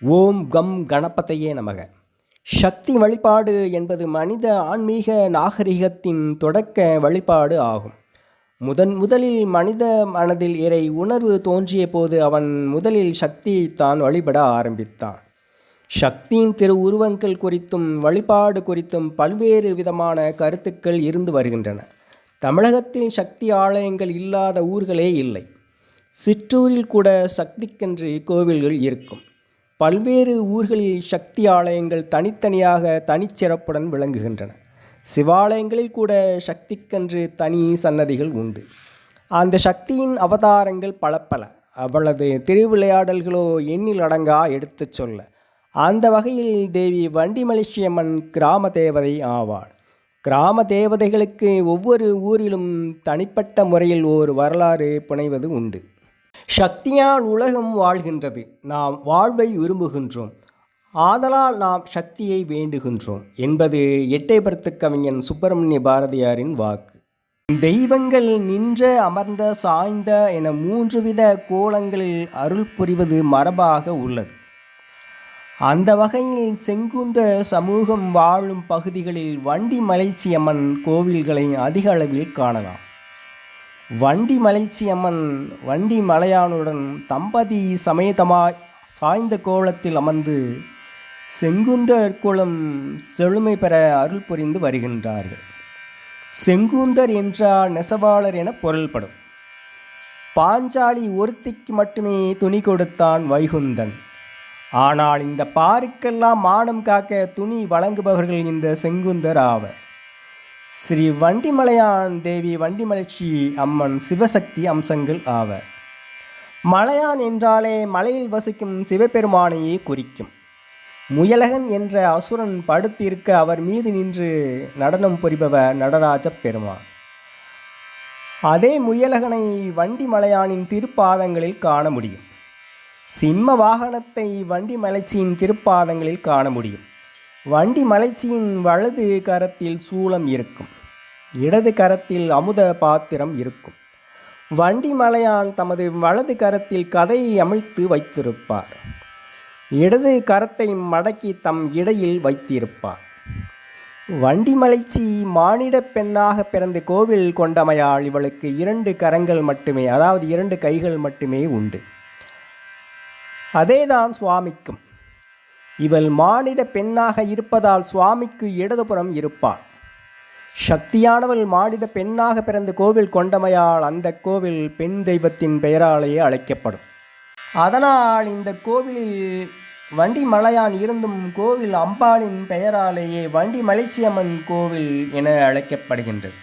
ஓம் come கணபதையே நமக. சக்தி வழிபாடு என்பது மனித ஆன்மீக நாகரிகத்தின் தொடக்க வழிபாடு ஆகும். முதன் முதலில் மனித மனதில் இறை உணர்வு தோன்றிய போது அவன் முதலில் சக்தியைத்தான் வழிபட ஆரம்பித்தான். சக்தியின் திரு உருவங்கள் குறித்தும் வழிபாடு குறித்தும் பல்வேறு விதமான கருத்துக்கள் இருந்து வருகின்றன. தமிழகத்தில் சக்தி ஆலயங்கள் இல்லாத ஊர்களே இல்லை. சிற்றூரில் கூட சக்திக்கென்று கோவில்கள் இருக்கும். பல்வேறு ஊர்களில் சக்தி ஆலயங்கள் தனித்தனியாக தனிச்சிறப்புடன் விளங்குகின்றன. சிவாலயங்களில் கூட சக்திக்கென்று தனி சன்னதிகள் உண்டு. அந்த சக்தியின் அவதாரங்கள் பல பல அவளது திருவிளையாடல்களோ எண்ணில் அடங்கா எடுத்துச் சொல்ல. அந்த வகையில் தேவி வண்டிமலேசியம்மன் கிராம தேவதை ஆவாள். கிராம தேவதைகளுக்கு ஒவ்வொரு ஊரிலும் தனிப்பட்ட முறையில் ஓர் வரலாறு புனைவது உண்டு. சக்தியால் உலகம் வாழ்கின்றது. நாம் வாழ்வை விரும்புகின்றோம். ஆதலால் நாம் சக்தியை வேண்டுகின்றோம். என்பது எட்டயபுரத்து கவிஞன் சுப்பிரமணிய பாரதியாரின் வாக்கு. தெய்வங்கள் நின்ற அமர்ந்த சாய்ந்த என மூன்று வித கோலங்களில் அருள் புரிவது மரபாக உள்ளது. அந்த வகையில் செங்குந்த சமூகம் வாழும் பகுதிகளில் வண்டி மலைச்சியம்மன் கோவில்களை அதிக அளவில் காணலாம். வண்டி மலைச்சியம்மன் வண்டி மலையானுடன் தம்பதி சமேதமாய் சாய்ந்த கோலத்தில் அமர்ந்து செங்குந்தர் குலம் செழுமை பெற அருள் புரிந்து வருகின்றார்கள். செங்குந்தர் என்றால் நெசவாளர் என பொருள்படும். பாஞ்சாலி ஒருத்திக்கு மட்டுமே துணி கொடுத்தான் வைகுந்தன். ஆனால் இந்த பாருக்கெல்லாம் மானம் காக்க துணி வழங்குபவர்கள் இந்த செங்குந்தர் ஆவர். ஸ்ரீ வண்டிமலையான் தேவி வண்டிமலர்ச்சி அம்மன் சிவசக்தி அம்சங்கள் ஆவர் மலையான் என்றாலே மலையில் வசிக்கும் சிவபெருமானையே குறிக்கும். முயலகன் என்ற அசுரன் படுத்திருக்க அவர் மீது நின்று நடனம் புரிபவர் நடராஜ பெருமான். அதே முயலகனை வண்டி மலையானின் திருப்பாதங்களில் காண முடியும். சிம்ம வாகனத்தை வண்டி மலைச்சியின் திருப்பாதங்களில் காண முடியும். வண்டி மலைச்சியின் வலது கரத்தில் சூளம் இருக்கும். இடது கரத்தில் அமுத பாத்திரம் இருக்கும். வண்டி மலையான் தமது வலது கரத்தில் கதையை அமிழ்த்து வைத்திருப்பார். இடது கரத்தை மடக்கி தம் இடையில் வைத்திருப்பார். வண்டி மலைச்சி மானிட பெண்ணாக பிறந்து கோவில் கொண்டமையால் இவளுக்கு இரண்டு கரங்கள் மட்டுமே அதாவது இரண்டு கைகள் மட்டுமே உண்டு. அதேதான் சுவாமிக்கும். இவள் மானிட பெண்ணாக இருப்பதால் சுவாமிக்கு இடதுபுறம் இருப்பாள். சக்தியானவள் மானிட பெண்ணாக பிறந்த கோவில் கொண்டமையால் அந்த கோவில் பெண் தெய்வத்தின் பெயராலேயே அழைக்கப்படும். அதனால் இந்த கோவிலில் வண்டி மலையான் இருந்தும் கோவில் அம்பாளின் பெயராலேயே வண்டி மலைச்சியம்மன் கோவில் என அழைக்கப்படுகின்றது.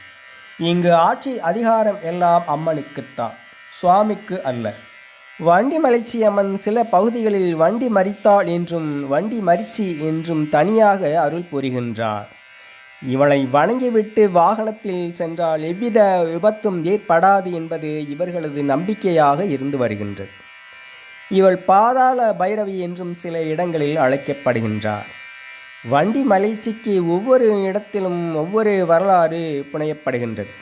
இங்கு ஆட்சி அதிகாரம் எல்லாம் அம்மனுக்குத்தான் சுவாமிக்கு அல்ல. வண்டி மலைச்சியம்மன் சில பகுதிகளில் வண்டி மறித்தாள் என்றும் வண்டி மறிச்சி என்றும் தனியாக அருள் புரிகின்றார். இவளை வணங்கிவிட்டு வாகனத்தில் சென்றால் எவ்வித விபத்தும் ஏற்படாது என்பது இவர்களது நம்பிக்கையாக இருந்து வருகின்றது. இவள் பாதாள பைரவி என்றும் சில இடங்களில் அழைக்கப்படுகின்றார். வண்டி மலைச்சிக்கு ஒவ்வொரு இடத்திலும் ஒவ்வொரு வரலாறு புனையப்படுகின்றது.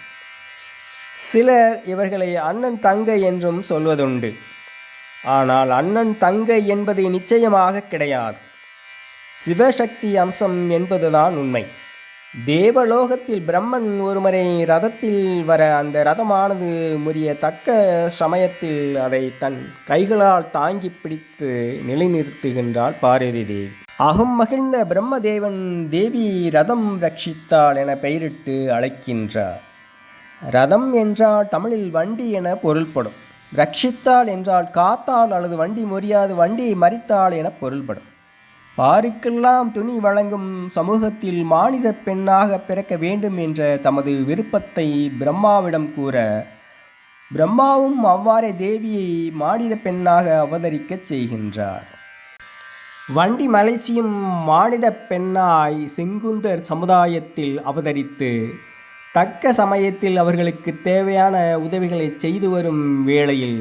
சிலர் இவர்களை அண்ணன் தங்கை என்றும் சொல்வதுண்டு. ஆனால் அண்ணன் தங்கை என்பது நிச்சயமாக கிடையாது. சிவசக்தி அம்சம் என்பதுதான் உண்மை. தேவலோகத்தில் பிரம்மன் ஒருமுறை ரதத்தில் வர அந்த ரதமானது முறிய தக்க சமயத்தில் அதை தன் கைகளால் தாங்கி பிடித்து நிலைநிறுத்துகின்றாள் பாரதி தேவி. அகம் மகிழ்ந்த பிரம்மதேவன் தேவி ரதம் ரட்சித்தாள் என பெயரிட்டு அழைக்கின்றார். ரதம் என்றால் தமிழில் வண்டி என பொருள்படும். ரட்சித்தாள் என்றால் காத்தால் அல்லது வண்டி முறியாது வண்டியை மறித்தாள் என பொருள்படும். பாருக்கெல்லாம் துணி வழங்கும் சமூகத்தில் மானிட பெண்ணாக பிறக்க வேண்டும் என்ற தமது விருப்பத்தை பிரம்மாவிடம் கூற பிரம்மாவும் அவ்வாறே தேவியை மானிட பெண்ணாக அவதரிக்கச் செய்கின்றார். வண்டி மலைச்சியும் மானிட பெண்ணாய் செங்குந்தர் சமுதாயத்தில் அவதரித்து தக்க சமயத்தில் அவர்களுக்கு தேவையான உதவிகளை செய்து வரும் வேளையில்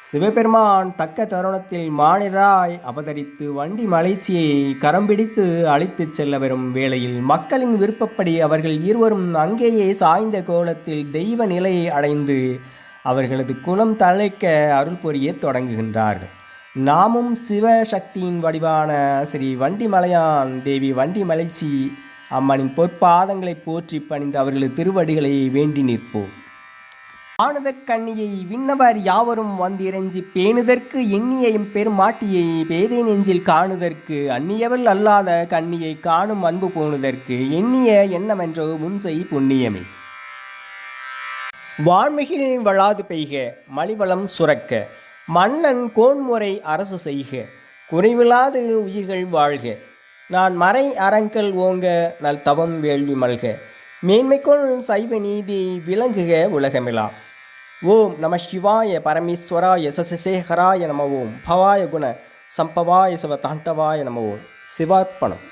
சிவபெருமான் தக்க தருணத்தில் மானிடராய் அவதரித்து வண்டி மலைச்சியை கரம் பிடித்து அழைத்துச் செல்ல வரும் வேளையில் மக்களின் விருப்பப்படி அவர்கள் இருவரும் அங்கேயே சாய்ந்த கோலத்தில் தெய்வ நிலை அடைந்து அவர்களது குலம் தழைக்க அருள் புரிய தொடங்குகின்றார்கள். நாமும் சிவசக்தியின் வடிவான ஸ்ரீ வண்டிமலையான் தேவி வண்டி மலைச்சி அம்மனின் பொற்பாதங்களை போற்றி பணிந்து அவர்களது திருவடிகளை வேண்டி நிற்போம். ஆணுதற் கண்ணியை விண்ணவர் யாவரும் வந்திரஞ்சி பேணுதற்கு எண்ணியையும் பெருமாட்டியை பேதை நெஞ்சில் காணுதற்கு அந்நியவள் அல்லாத கண்ணியை காணும் அன்பு போணுதற்கு எண்ணிய என்னவென்றோ முன்செய் புண்ணியமே. வான்மிகில் வளாது பெய்க மலிவளம் சுரக்க மன்னன் கோன்முறை அரசு செய்க குறைவில்லாது உயிர்கள் வாழ்க நான் மறை அறங்கள் ஓங்க நல் தவம் வேள்வி மல்க. மேன்மைக்குள் சைவ நீதி விளங்குக உலகமிலா. ஓம் நம சிவாய பரமேஸ்வராய சசசேகராய நம ஓம். பவாய குண சம்பவாய சிவ தாண்டவாய நம ஓம். சிவார்ப்பணம்.